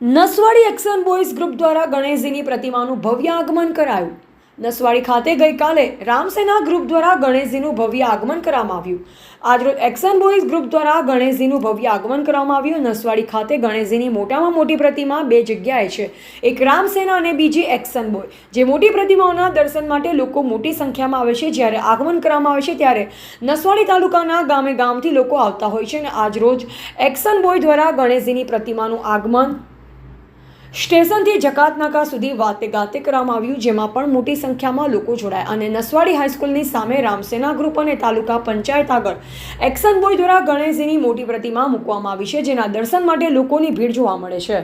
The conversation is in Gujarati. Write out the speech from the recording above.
નસવાડી એક્શન બોયઝ ગ્રુપ દ્વારા ગણેશજીની પ્રતિમાનું ભવ્ય આગમન કરાયું. નસવાડી ખાતે ગઈકાલે રામસેના ગ્રુપ દ્વારા ગણેશજીનું ભવ્ય આગમન કરવામાં આવ્યું. આજરોજ એક્શન બોયઝ ગ્રુપ દ્વારા ગણેશજીનું ભવ્ય આગમન કરવામાં આવ્યું. નસવાડી ખાતે ગણેશજીની મોટામાં મોટી પ્રતિમા બે જગ્યાએ છે. એક રામસેના અને બીજી એક્શન બોય. જે મોટી પ્રતિમાઓના દર્શન માટે લોકો મોટી સંખ્યામાં આવે છે. જ્યારે આગમન કરવામાં આવે છે, ત્યારે નસવાડી તાલુકાના ગામે ગામથી લોકો આવતા હોય છે. અને આજરોજ એક્શન બોય દ્વારા ગણેશજીની પ્રતિમાનું આગમન સ્ટેશનથી જકાતનાકા સુધી વાતે ગાતે કરવામાં આવ્યું, જેમાં પણ મોટી સંખ્યામાં લોકો જોડાયા અને નસવાડી હાઈસ્કૂલની સામે રામસેના ગ્રુપ અને તાલુકા પંચાયત આગળ એક્શન બોય દ્વારા ગણેશજીની મોટી પ્રતિમા મૂકવામાં આવી છે, જેના દર્શન માટે લોકોની ભીડ જોવા મળે છે.